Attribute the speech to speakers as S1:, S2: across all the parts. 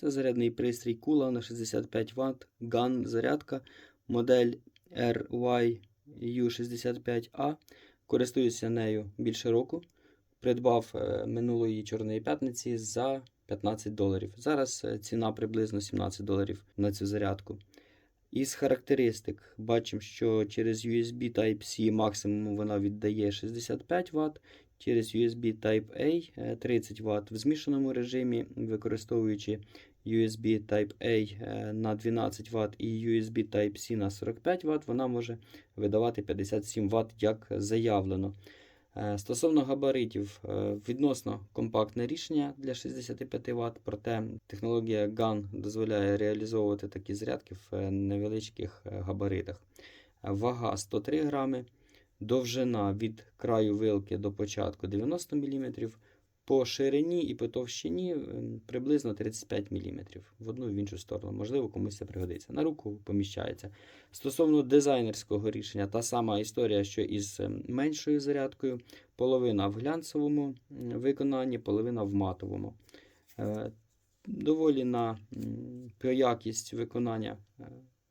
S1: Це зарядний пристрій кула на 65 Вт, GAN зарядка, модель RYU65A. Користуюся нею більше року. Придбав е, минулої чорної п'ятниці за 15 доларів. Зараз е, ціна приблизно 17 доларів на цю зарядку. Із характеристик бачимо, що через USB Type-C максимум вона віддає 65 Вт, через USB Type-A е, 30 Вт в змішаному режимі, використовуючи USB Type-A е, на 12 Вт і USB Type-C на 45 Вт, вона може видавати 57 Вт, як заявлено. Е, Стосовно габаритів, е, відносно компактне рішення для 65 Вт, проте технологія GAN дозволяє реалізовувати такі зарядки в невеличких габаритах. Вага 103 грами, довжина від краю вилки до початку 90 мм, по ширині і по товщині приблизно 35 мм в одну і в іншу сторону. Можливо, комусь це пригодиться. На руку поміщається. Стосовно дизайнерського рішення, та сама історія, що із ем, меншою зарядкою, половина в глянцевому виконанні, половина в матовому. Е, Доволі на якість виконання е,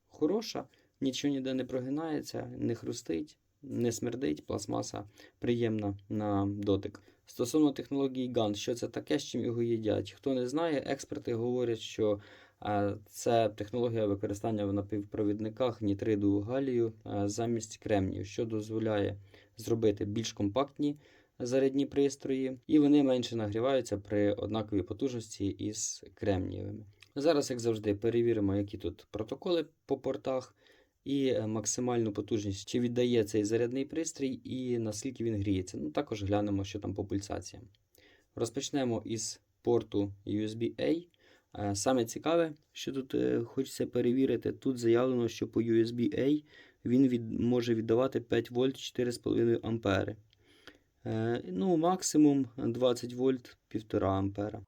S1: хороша, нічого ніде не прогинається, не хрустить, не смердить, пластмаса приємна на дотик. Стосовно технології GAN, що це таке, з чим його їдять? Хто не знає, експерти говорять, що е, це технологія використання в напівпровідниках нітриду галію е, замість кремнію, що дозволяє зробити більш компактні зарядні пристрої, і вони менше нагріваються при однаковій потужності із кремнієвими. Зараз, як завжди, перевіримо, які тут протоколи по портах і е, максимальну потужність, чи віддає цей зарядний пристрій і наскільки він гріється. Ну, також глянемо, що там по пульсаціям. Розпочнемо із порту USB-A. Е, Саме цікаве, що тут е, хочеться перевірити, тут заявлено, що по USB-A він від, може віддавати 5 вольт 4,5 ампери. Ну, максимум 20 вольт 1,5 ампера.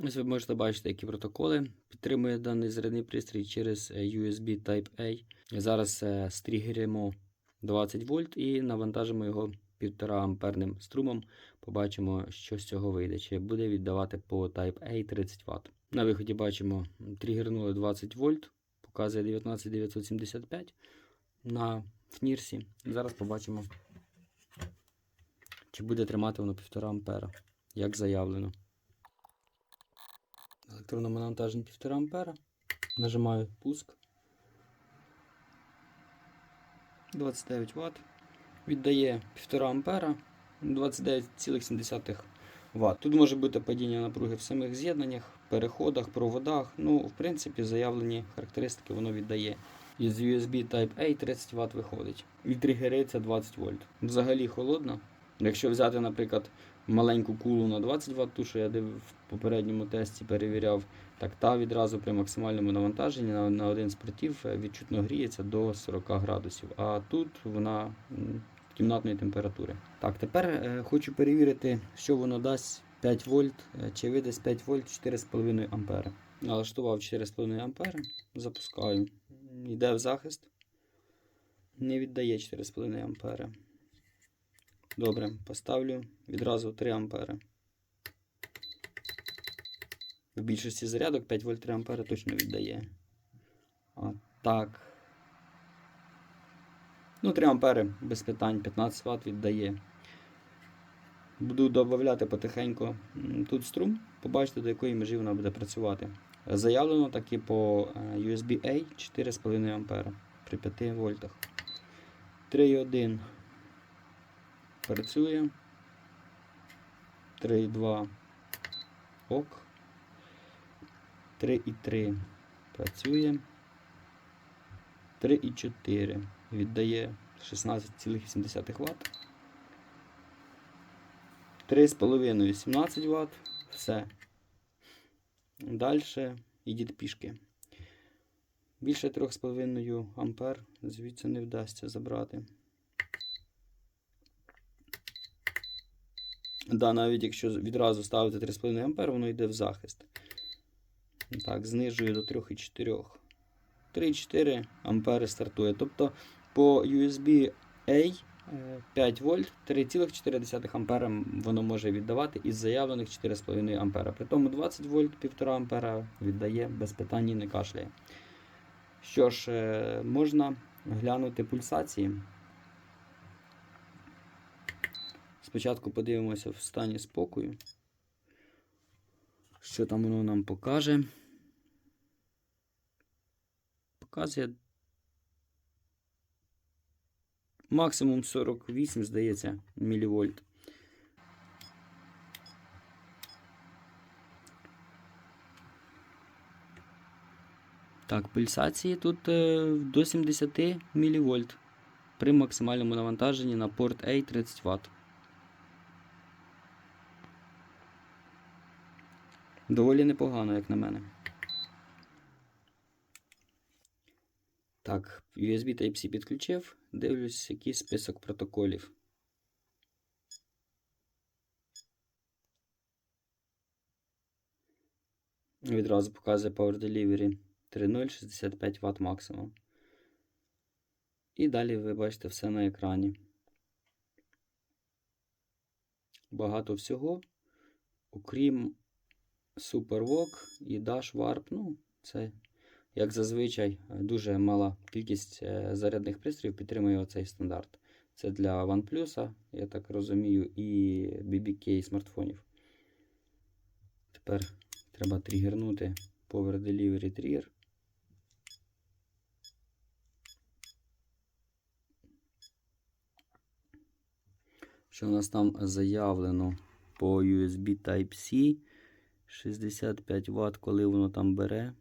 S1: Ось ви можете бачити, які протоколи підтримує даний зарядний пристрій через е, USB Type-A. Зараз е, стрігеримо 20 вольт і навантажимо його 1,5 амперним струмом. Побачимо, що з цього вийде. Чи буде віддавати по Type-A 30 Вт. На виході бачимо, тригернули 20 вольт, показує 19975 на фнірсі. Зараз побачимо, чи буде тримати воно 1,5 ампера, як заявлено. Електронному навантаженні 1,5 ампера. Нажимаю пуск. 29 Вт. Віддає 1,5 ампера 29,7 Вт. Тут може бути падіння напруги в самих з'єднаннях, переходах, проводах. Ну, в принципі, заявлені характеристики воно віддає. Із USB Type-A 30 Вт виходить. І тригериться 20 вольт. Взагалі холодно. Якщо взяти, наприклад, маленьку кулу на 20 Вт, ту, що я в попередньому тесті перевіряв, так та відразу при максимальному навантаженні на, на один з портів е, відчутно гріється до 40 градусів. А тут вона кімнатної температури. Так, тепер е, хочу перевірити, що воно дасть 5 вольт, е, чи видасть 5 вольт 4,5 ампери. Налаштував 4,5 ампери, запускаю. Йде в захист. Не віддає 4,5 ампери. Добре, поставлю відразу 3 ампери. В більшості зарядок 5 вольт 3 ампери точно віддає. А, так. Ну, 3 ампери без питань, 15 Вт віддає. Буду додавати потихеньку тут струм, побачите, до якої межі вона буде працювати. Заявлено таки по е, USB-A 4,5 ампера при 5 вольтах. 3,1 працює. 3,2 ок. 3,3 працює. 3,4 віддає 16,7 Вт. 3,5 17 Вт. Все. Далі йдіть пішки. Більше 3,5 ампер звідси не вдасться забрати. Да, навіть якщо відразу ставити 3,5 ампер, воно йде в захист. Так, знижую до 3,4. 3,4 ампери стартує. Тобто по USB A Е, 5 вольт, 3,4 ампера воно може віддавати із заявлених 4,5 ампера. При тому 20 вольт 1,5 ампера віддає без питань і не кашляє. Що ж, е, можна глянути пульсації. Спочатку подивимося в стані спокою. Що там воно нам покаже? Показує максимум 48, здається, мілівольт. Так, пульсації тут е, до 70 мВ при максимальному навантаженні на порт A 30 Вт. Доволі непогано, як на мене. Так, USB Type-C підключив. Дивлюсь, який список протоколів. Відразу показує Power Delivery 3.0 65 Вт максимум. І далі ви бачите все на екрані. Багато всього, окрім SuperVOOC і Dash Warp. Ну, це, як зазвичай, дуже мала кількість е, зарядних пристроїв підтримує оцей стандарт. Це для OnePlus, я так розумію, і BBK смартфонів. Тепер треба тригернути Power Delivery Trigger. Що у нас там заявлено по USB Type-C 65 Вт, коли воно там бере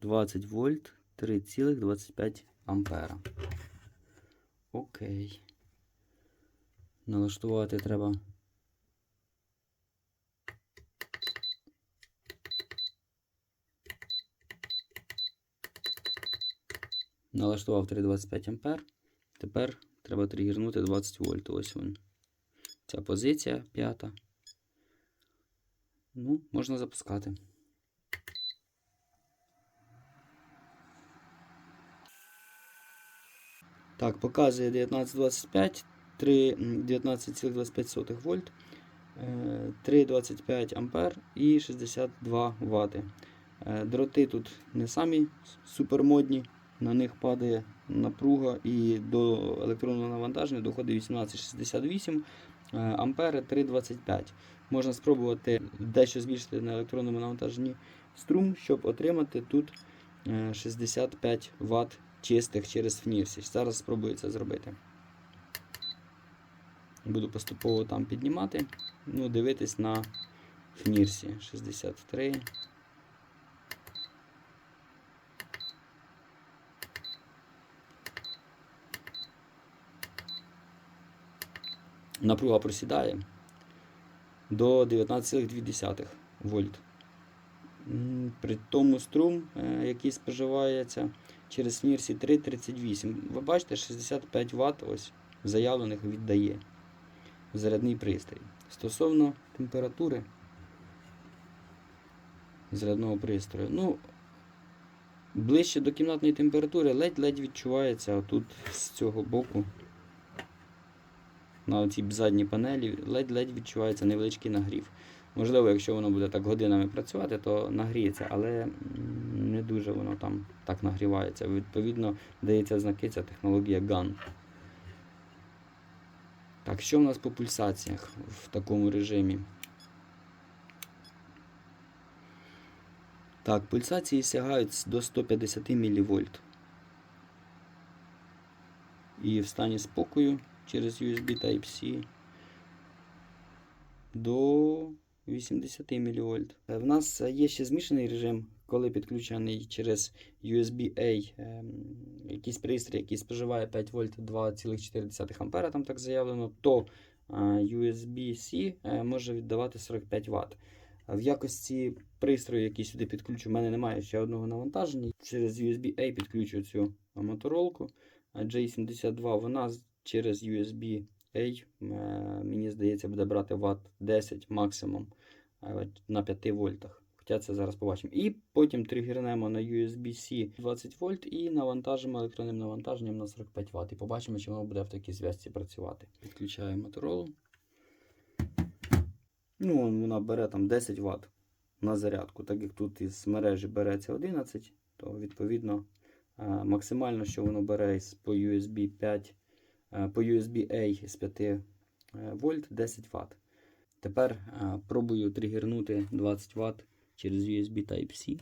S1: 20 вольт 3,25 ампера. Окей. Налаштувати треба. Налаштував 3,25 ампер. Тепер треба тригернути 20 вольт. Ось він. Ця позиція п'ята. Ну, можна запускати. Так, показує 1925, 19,25 вольт, е, 3,25 ампер і 62 Вт. Е, Дроти тут не самі супермодні, на них падає напруга і до електронного навантаження доходить 1868 е, ампери 3,25. Можна спробувати дещо збільшити на електронному навантаженні струм, щоб отримати тут е, 65 Вт чистих через фнірсі. Зараз спробую це зробити. Буду поступово там піднімати, ну, дивитись на фнірсі 63. Напруга просідає до 19,2 вольт. При тому струм, е, який споживається через фнірсі 3,38. Ви бачите, 65 Вт ось заявлених віддає зарядний пристрій. Стосовно температури зарядного пристрою, ну, ближче до кімнатної температури ледь-ледь відчувається тут з цього боку. На цій задній панелі ледь-ледь відчувається невеличкий нагрів. Можливо, якщо воно буде так годинами працювати, то нагріється, але не дуже воно там так нагрівається. Відповідно, дається знаки ця технологія GAN. Так, що в нас по пульсаціях в такому режимі? Так, пульсації сягають до 150 мВ. І в стані спокою через USB Type-C до 80 мВ. В нас є ще змішаний режим, коли підключений через USB-A ем, якийсь пристрій, який споживає 5 вольт 2,4 ампера, там так заявлено, то е, USB-C е, може віддавати 45 Вт. В якості пристрою, який сюди підключу, в мене немає ще одного навантаження. Через USB-A підключу цю моторолку J72, вона через USB A, е, мені здається, буде брати Вт 10 максимум е, на 5 вольтах. Хоча це зараз побачимо. І потім тригернемо на USB-C 20 вольт і навантажимо електронним навантаженням на 45 Вт. І побачимо, чи воно буде в такій зв'язці працювати. Підключаємо моторолу. Ну, вона бере там 10 Вт на зарядку. Так як тут із мережі береться 11, то відповідно е, максимально, що воно бере по USB 5, е, по USB-A з 5 е, вольт 10 Вт. Тепер е, пробую тригернути 20 Вт через USB Type-C.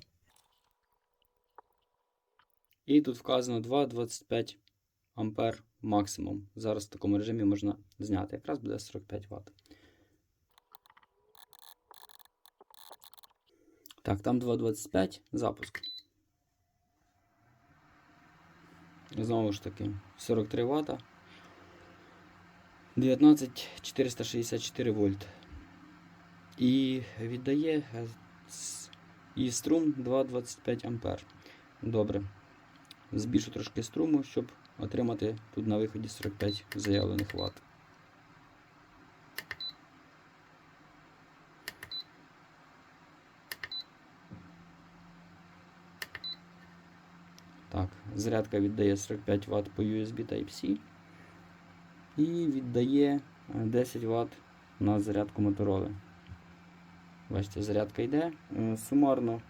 S1: І тут вказано 2,25 ампер максимум. Зараз в такому режимі можна зняти. Якраз буде 45 Вт. Так, там 2,25 запуск. Знову ж таки, 43 Вт. 19464 вольт. І віддає і струм 2,25 ампер. Добре. Збільшу трошки струму, щоб отримати тут на виході 45 заявлених Вт. Так, зарядка віддає 45 Вт по USB Type-C і віддає е, 10 Вт на зарядку мотороли. Бачите, зарядка йде. Е, Сумарно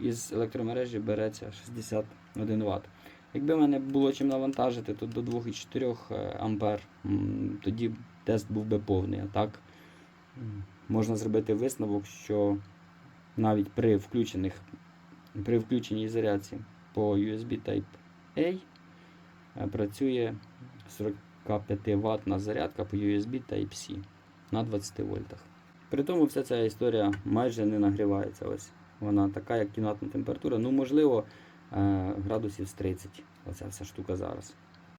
S1: із електромережі береться 61 Вт. Якби мене було чим навантажити, то до 2,4 ампер, тоді тест був би повний. А так можна зробити висновок, що навіть при включених при включеній зарядці по USB Type-A е, працює 45 Вт зарядка по USB Type-C на 20 вольтах. При тому вся ця історія майже не нагрівається. Ось вона така, як кімнатна температура. Ну, можливо, е, градусів з 30. Оця вся штука зараз.